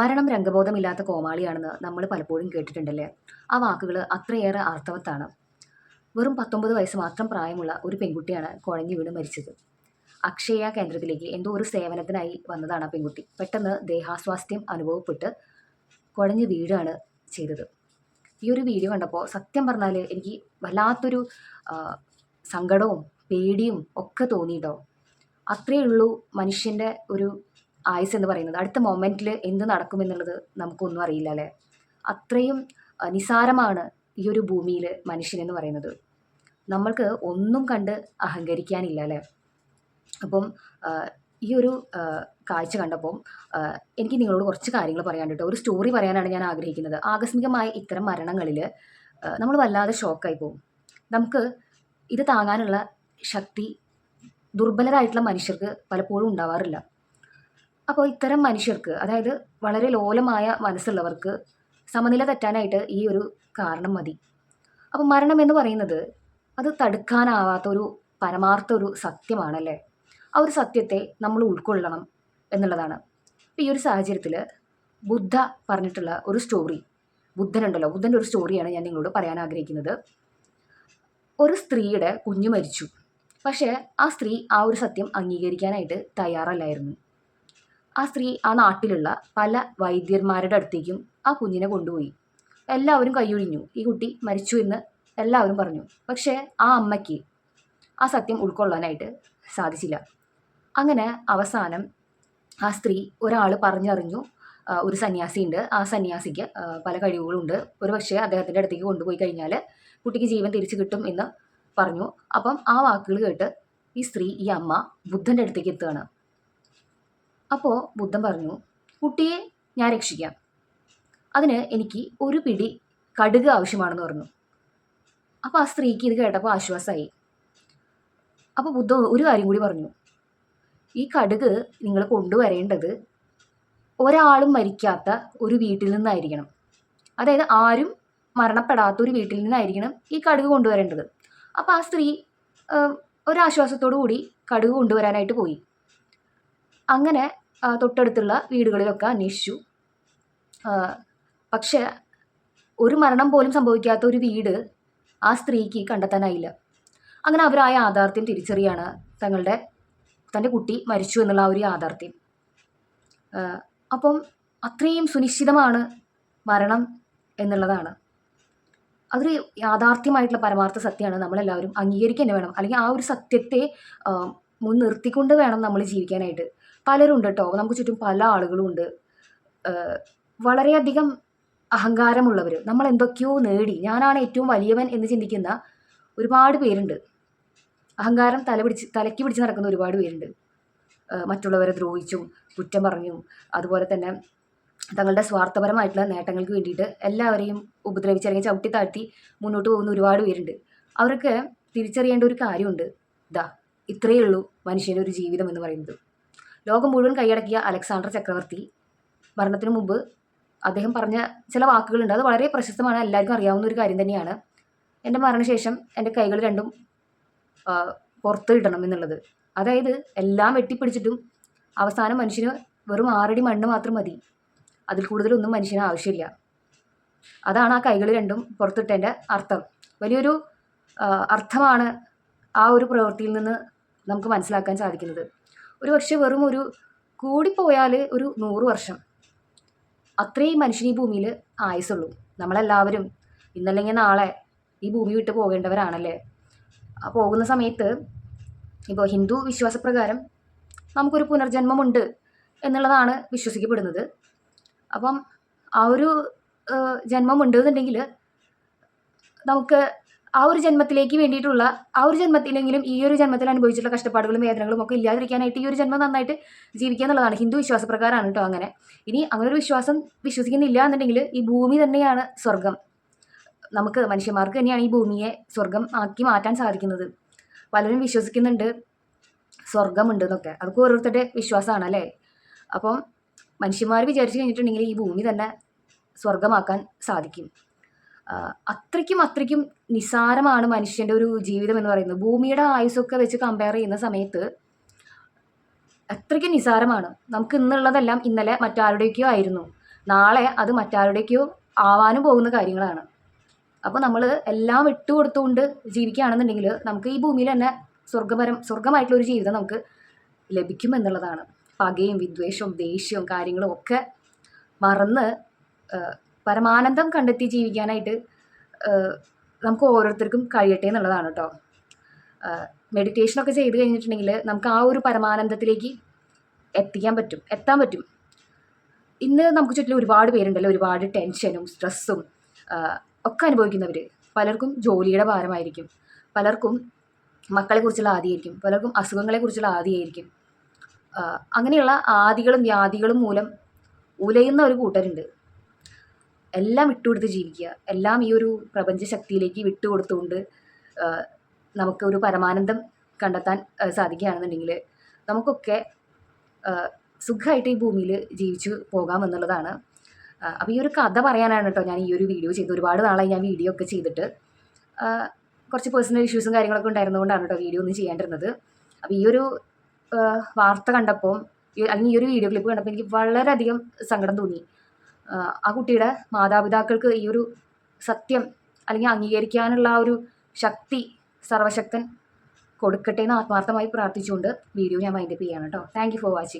മരണം രംഗബോധമില്ലാത്ത കോമാളിയാണെന്ന് നമ്മൾ പലപ്പോഴും കേട്ടിട്ടുണ്ടല്ലേ? ആ വാക്കുകൾ അത്രയേറെ അർത്ഥവത്താണ് വെറും പത്തൊമ്പത് വയസ്സ് മാത്രം പ്രായമുള്ള ഒരു പെൺകുട്ടിയാണ് കുഴഞ്ഞു വീണ് മരിച്ചത്. അക്ഷയ കേന്ദ്രത്തിലേക്ക് എന്തോ ഒരു സേവനത്തിനായി വന്നതാണ് ആ പെൺകുട്ടി. പെട്ടെന്ന് ദേഹാസ്വാസ്ഥ്യം അനുഭവപ്പെട്ട് കുഴഞ്ഞു വീഴാണ് ചെയ്തത്. ഈ ഒരു വീഡിയോ കണ്ടപ്പോൾ സത്യം പറഞ്ഞാൽ എനിക്ക് വല്ലാത്തൊരു സങ്കടവും പേടിയും ഒക്കെ തോന്നിയിട്ടോ? അത്രയേ ഉള്ളൂ മനുഷ്യന്റെ ഒരു ആയുസ് എന്ന് പറയുന്നത്. അടുത്ത മൊമെന്റിൽ എന്ത് നടക്കുമെന്നുള്ളത് നമുക്കൊന്നും അറിയില്ല അല്ലേ? അത്രയും നിസാരമാണ് ഈ ഒരു ഭൂമിയിൽ മനുഷ്യനെന്ന് പറയുന്നത്. നമ്മൾക്ക് ഒന്നും കണ്ട് അഹങ്കരിക്കാനില്ല അല്ലേ? അപ്പം ഈ ഒരു കാഴ്ച കണ്ടപ്പം എനിക്ക് നിങ്ങളോട് കുറച്ച് കാര്യങ്ങൾ പറയാൻ കേട്ടോ ഒരു സ്റ്റോറി പറയാനാണ് ഞാൻ ആഗ്രഹിക്കുന്നത്. ആകസ്മികമായ ഇത്തരം മരണങ്ങളിൽ നമ്മൾ വല്ലാതെ ഷോക്കായി പോകും. നമുക്ക് ഇത് താങ്ങാനുള്ള ശക്തി ദുർബലരായിട്ടുള്ള മനുഷ്യർക്ക് പലപ്പോഴും ഉണ്ടാവാറില്ല. അപ്പോൾ ഇത്തരം മനുഷ്യർക്ക് അതായത് വളരെ ലോലമായ മനസ്സുള്ളവർക്ക് സമനില തെറ്റാനായിട്ട് ഈ ഒരു കാരണം മതി. അപ്പോൾ മരണം എന്ന് പറയുന്നത് അത് തടുക്കാനാവാത്ത ഒരു പരമാർത്ഥ ഒരു സത്യമാണല്ലേ? ആ ഒരു സത്യത്തെ നമ്മൾ ഉൾക്കൊള്ളണം എന്നുള്ളതാണ്. ഈ ഒരു സാഹചര്യത്തിൽ ബുദ്ധ പറഞ്ഞിട്ടുള്ള ഒരു സ്റ്റോറി ബുദ്ധനുണ്ടല്ലോ ബുദ്ധന്റെ ഒരു സ്റ്റോറിയാണ് ഞാൻ നിങ്ങളോട് പറയാൻ ആഗ്രഹിക്കുന്നത്. ഒരു സ്ത്രീയുടെ കുഞ്ഞു മരിച്ചു. പക്ഷേ ആ സ്ത്രീ ആ ഒരു സത്യം അംഗീകരിക്കാനായിട്ട് തയ്യാറല്ലായിരുന്നു. ആ സ്ത്രീ ആ നാട്ടിലുള്ള പല വൈദ്യന്മാരുടെ അടുത്തേക്കും ആ കുഞ്ഞിനെ കൊണ്ടുപോയി. എല്ലാവരും കൈയൊഴിഞ്ഞു. ഈ കുട്ടി മരിച്ചു എന്ന് എല്ലാവരും പറഞ്ഞു. പക്ഷേ ആ അമ്മയ്ക്ക് ആ സത്യം ഉൾക്കൊള്ളാനായിട്ട് സാധിച്ചില്ല. അങ്ങനെ അവസാനം ആ സ്ത്രീ ഒരാൾ പറഞ്ഞറിഞ്ഞു ഒരു സന്യാസിയുണ്ട്. ആ സന്യാസിക്ക് പല കഴിവുകളുണ്ട്. ഒരു പക്ഷേ അദ്ദേഹത്തിന്റെ അടുത്തേക്ക് കൊണ്ടുപോയി കഴിഞ്ഞാൽ കുട്ടിക്ക് ജീവൻ തിരിച്ചു കിട്ടും എന്ന് പറഞ്ഞു. അപ്പം ആ വാക്കുകൾ കേട്ട് ഈ സ്ത്രീ ഈ അമ്മ ബുദ്ധന്റെ അടുത്തേക്ക് എത്തുകയാണ്. അപ്പോൾ ബുദ്ധൻ പറഞ്ഞു കുട്ടിയെ ഞാൻ രക്ഷിക്കാം. അതിന് എനിക്ക് ഒരു പിടി കടുക് ആവശ്യമാണെന്ന് പറഞ്ഞു. അപ്പോൾ ആ സ്ത്രീക്ക് ഇത് കേട്ടപ്പോൾ ആശ്വാസമായി അപ്പോൾ ബുദ്ധ ഒരു കാര്യം കൂടി പറഞ്ഞു ഈ കടുക് നിങ്ങൾ കൊണ്ടുവരേണ്ടത് ഒരാളും മരിക്കാത്ത ഒരു വീട്ടിൽ നിന്നായിരിക്കണം. അതായത് ആരും മരണപ്പെടാത്ത ഒരു വീട്ടിൽ നിന്നായിരിക്കണം ഈ കടുക് കൊണ്ടുവരേണ്ടത്. അപ്പോൾ ആ സ്ത്രീ ഒരാശ്വാസത്തോടു കൂടി കടുക് കൊണ്ടുവരാനായിട്ട് പോയി. അങ്ങനെ തൊട്ടടുത്തുള്ള വീടുകളിലൊക്കെ അന്വേഷിച്ചു. പക്ഷേ ഒരു മരണം പോലും സംഭവിക്കാത്ത ഒരു വീട് ആ സ്ത്രീക്ക് കണ്ടെത്താനായില്ല. അങ്ങനെ അവർ ആ യാഥാർത്ഥ്യം തിരിച്ചറിയാണ് തങ്ങളുടെ തന്റെ കുട്ടി മരിച്ചു എന്നുള്ള ആ ഒരു യാഥാർത്ഥ്യം. അപ്പം അത്രയും സുനിശ്ചിതമാണ് മരണം എന്നുള്ളതാണ്. അതൊരു യാഥാർത്ഥ്യമായിട്ടുള്ള പരമാർത്ഥ സത്യമാണ്. നമ്മളെല്ലാവരും അംഗീകരിക്കുക തന്നെ വേണം. അല്ലെങ്കിൽ ആ ഒരു സത്യത്തെ മുൻനിർത്തിക്കൊണ്ട് വേണം നമ്മൾ ജീവിക്കാനായിട്ട്. പലരും ഉണ്ട് കേട്ടോ നമുക്ക് ചുറ്റും പല ആളുകളും ഉണ്ട് വളരെയധികം അഹങ്കാരമുള്ളവർ നമ്മൾ എന്തൊക്കെയോ നേടി. ഞാനാണ് ഏറ്റവും വലിയവൻ എന്ന് ചിന്തിക്കുന്ന ഒരുപാട് പേരുണ്ട്. അഹങ്കാരം തല പിടിച്ച് തലയ്ക്ക് പിടിച്ച് നടക്കുന്ന ഒരുപാട് പേരുണ്ട്. മറ്റുള്ളവരെ ദ്രോഹിച്ചും കുറ്റം പറഞ്ഞും അതുപോലെ തന്നെ തങ്ങളുടെ സ്വാർത്ഥപരമായിട്ടുള്ള നേട്ടങ്ങൾക്ക് വേണ്ടിയിട്ട് എല്ലാവരെയും ഉപദ്രവിച്ച് അല്ലെങ്കിൽ ചവിട്ടി താഴ്ത്തി മുന്നോട്ട് പോകുന്ന ഒരുപാട് പേരുണ്ട്. അവർക്ക് തിരിച്ചറിയേണ്ട ഒരു കാര്യമുണ്ട്. ഇതാ ഇത്രയേ ഉള്ളൂ മനുഷ്യന്റെ ഒരു ജീവിതം എന്ന് പറയുന്നത്. ലോകം മുഴുവൻ കൈയടക്കിയ അലക്സാണ്ടർ ചക്രവർത്തി. മരണത്തിന് മുമ്പ് അദ്ദേഹം പറഞ്ഞ ചില വാക്കുകളുണ്ട്. അത് വളരെ പ്രശസ്തമാണ്. എല്ലാവർക്കും അറിയാവുന്ന ഒരു കാര്യം തന്നെയാണ്. എന്റെ മരണശേഷം എന്റെ കൈകൾ രണ്ടും പുറത്ത് ഇടണം എന്നുള്ളത്. അതായത് എല്ലാം വെട്ടിപ്പിടിച്ചിട്ടും അവസാനം മനുഷ്യന് വെറും ആറടി മണ്ണ് മാത്രം മതി. അതിൽ കൂടുതലൊന്നും മനുഷ്യന് ആവശ്യമില്ല. അതാണ് ആ കൈകൾ രണ്ടും പുറത്തിട്ടതിന്റെ അർത്ഥം. വലിയൊരു അർത്ഥമാണ് ആ ഒരു പ്രവൃത്തിയിൽ നിന്ന് നമുക്ക് മനസ്സിലാക്കാൻ സാധിക്കുന്നത്. ഒരു പക്ഷേ വെറും ഒരു കൂടിപ്പോയാൽ ഒരു നൂറ് വർഷം. അത്രയും മനുഷ്യൻ ഈ ഭൂമിയിൽ ആയുസുള്ളൂ നമ്മളെല്ലാവരും ഇന്നല്ലെങ്കിൽ നാളെ ഈ ഭൂമി വിട്ട് പോകേണ്ടവരാണല്ലേ? ആ പോകുന്ന സമയത്ത് ഇപ്പോൾ ഹിന്ദു വിശ്വാസപ്രകാരം നമുക്കൊരു പുനർജന്മമുണ്ട് എന്നുള്ളതാണ് വിശ്വസിക്കപ്പെടുന്നത്. അപ്പം ആ ഒരു ജന്മമുണ്ട് എന്നുണ്ടെങ്കിൽ നമുക്ക് ആ ഒരു ജന്മത്തിലേക്ക് വേണ്ടിയിട്ടുള്ള ആ ഒരു ജന്മത്തിലെങ്കിലും ഈ ഒരു ജന്മത്തിൽ അനുഭവിച്ചിട്ടുള്ള കഷ്ടപ്പാടുകളും വേദനകളും ഒക്കെ ഇല്ലാതിരിക്കാനായിട്ട് ഈ ഒരു ജന്മം നന്നായിട്ട് ജീവിക്കുക എന്നുള്ളതാണ്. ഹിന്ദു വിശ്വാസപ്രകാരമാണ് കേട്ടോ അങ്ങനെ. ഇനി അങ്ങനെ ഒരു വിശ്വാസം വിശ്വസിക്കുന്നില്ല എന്നുണ്ടെങ്കിൽ ഈ ഭൂമി തന്നെയാണ് സ്വർഗം നമുക്ക് മനുഷ്യന്മാർക്ക് തന്നെയാണ് ഈ ഭൂമിയെ സ്വർഗം ആക്കി മാറ്റാൻ സാധിക്കുന്നത്. പലരും വിശ്വസിക്കുന്നുണ്ട് സ്വർഗമുണ്ട് എന്നൊക്കെ. അതൊക്കെ ഓരോരുത്തരുടെ വിശ്വാസമാണ് അല്ലേ? അപ്പം മനുഷ്യന്മാർ വിചാരിച്ചു കഴിഞ്ഞിട്ടുണ്ടെങ്കിൽ ഈ ഭൂമി തന്നെ സ്വർഗമാക്കാൻ സാധിക്കും. അത്രയ്ക്കും അത്രയ്ക്കും നിസാരമാണ് മനുഷ്യന്റെ ഒരു ജീവിതം എന്ന് പറയുന്നത്. ഭൂമിയുടെ ആയുസ്സൊക്കെ വെച്ച് കമ്പയർ ചെയ്യുന്ന സമയത്ത് അത്രയ്ക്കും നിസാരമാണ് നമുക്ക് ഇന്നുള്ളതെല്ലാം ഇന്നലെ മറ്റാരുടെയൊക്കെയോ ആയിരുന്നു. നാളെ അത് മറ്റാരുടെയൊക്കെയോ ആവാനും പോകുന്ന കാര്യങ്ങളാണ്. അപ്പോൾ നമ്മൾ എല്ലാം ഇട്ട് കൊടുത്തുകൊണ്ട് ജീവിക്കുകയാണെന്നുണ്ടെങ്കിൽ നമുക്ക് ഈ ഭൂമിയിൽ തന്നെ സ്വർഗപരം സ്വർഗമായിട്ടുള്ള ഒരു ജീവിതം നമുക്ക് ലഭിക്കും എന്നുള്ളതാണ്. പകയും വിദ്വേഷവും ദേഷ്യവും കാര്യങ്ങളും ഒക്കെ മറന്ന് പരമാനന്ദം കണ്ടെത്തി ജീവിക്കാനായിട്ട് നമുക്ക് ഓരോരുത്തർക്കും കഴിയട്ടെ എന്നുള്ളതാണ് കേട്ടോ. മെഡിറ്റേഷനൊക്കെ ചെയ്ത് കഴിഞ്ഞിട്ടുണ്ടെങ്കിൽ നമുക്ക് ആ ഒരു പരമാനന്ദത്തിലേക്ക് എത്തിക്കാൻ പറ്റും എത്താൻ പറ്റും. ഇന്ന് നമുക്ക് ചുറ്റിലും ഒരുപാട് പേരുണ്ടല്ലോ ഒരുപാട് ടെൻഷനും സ്ട്രെസ്സും ഒക്കെ അനുഭവിക്കുന്നവർ പലർക്കും ജോലിയുടെ ഭാരമായിരിക്കും പലർക്കും മക്കളെക്കുറിച്ചുള്ള ആദിയായിരിക്കും പലർക്കും അസുഖങ്ങളെക്കുറിച്ചുള്ള ആദിയായിരിക്കും. അങ്ങനെയുള്ള ആദികളും വ്യാധികളും മൂലം ഉലയുന്ന ഒരു കൂട്ടരുണ്ട്. എല്ലാം വിട്ടുകൊടുത്ത് ജീവിക്കുക. എല്ലാം ഈ ഒരു പ്രപഞ്ച ശക്തിയിലേക്ക് വിട്ടുകൊടുത്തുകൊണ്ട് നമുക്ക് ഒരു പരമാനന്ദം കണ്ടെത്താൻ സാധിക്കുകയാണെന്നുണ്ടെങ്കിൽ നമുക്കൊക്കെ സുഖമായിട്ട് ഈ ഭൂമിയിൽ ജീവിച്ചു പോകാമെന്നുള്ളതാണ് അപ്പോൾ ഈ ഒരു കഥ പറയാനാണ് കേട്ടോ ഞാൻ ഈ ഒരു വീഡിയോ ചെയ്ത് ഒരുപാട് നാളായി ഞാൻ വീഡിയോ ഒക്കെ ചെയ്തിട്ട്. കുറച്ച് പേഴ്സണൽ ഇഷ്യൂസും കാര്യങ്ങളൊക്കെ ഉണ്ടായിരുന്നതുകൊണ്ടാണ് കേട്ടോ വീഡിയോ ഒന്നും ചെയ്യാണ്ടിരുന്നത്. അപ്പോൾ ഈ ഒരു വാർത്ത കണ്ടപ്പോൾ അല്ലെങ്കിൽ ഈ ഒരു വീഡിയോ ക്ലിപ്പ് കണ്ടപ്പോൾ എനിക്ക് വളരെയധികം സങ്കടം തോന്നി. ആ, കുട്ടിയുടെ മാതാപിതാക്കൾക്ക് ഈ ഒരു സത്യം അല്ലെങ്കിൽ അംഗീകരിക്കാനുള്ള ആ ഒരു ശക്തി സർവശക്തൻ കൊടുക്കട്ടെ എന്ന് ആത്മാർത്ഥമായി പ്രാർത്ഥിച്ചുകൊണ്ട് വീഡിയോ ഞാൻ വൈൻഡപ്പ് ചെയ്യാണ് കേട്ടോ താങ്ക് ഫോർ വാച്ചിങ്